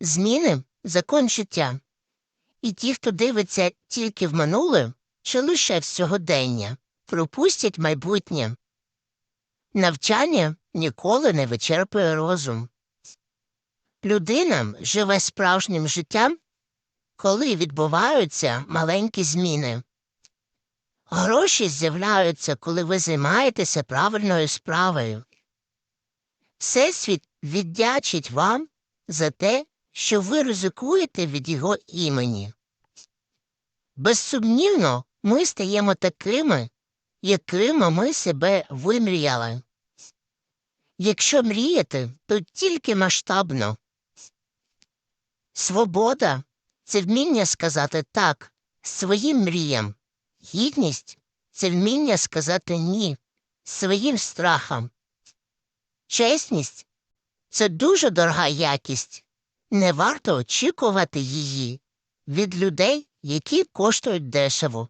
Зміни закон життя. І ті, хто дивиться тільки в минуле чи лише в сьогодення, пропустять майбутнє. Навчання ніколи не вичерпує розум. Людина живе справжнім життям, коли відбуваються маленькі зміни. Гроші з'являються, коли ви займаєтеся правильною справою. Всесвіт віддячить вам за те, що ви ризикуєте від його імені. Безсумнівно, ми стаємо такими, якими ми себе вимріяли. Якщо мріяти, то тільки масштабно. Свобода це вміння сказати так своїм мріям. Гідність це вміння сказати ні своїм страхам. Чесність це дуже дорога якість. Не варто очікувати її від людей, які коштують дешево.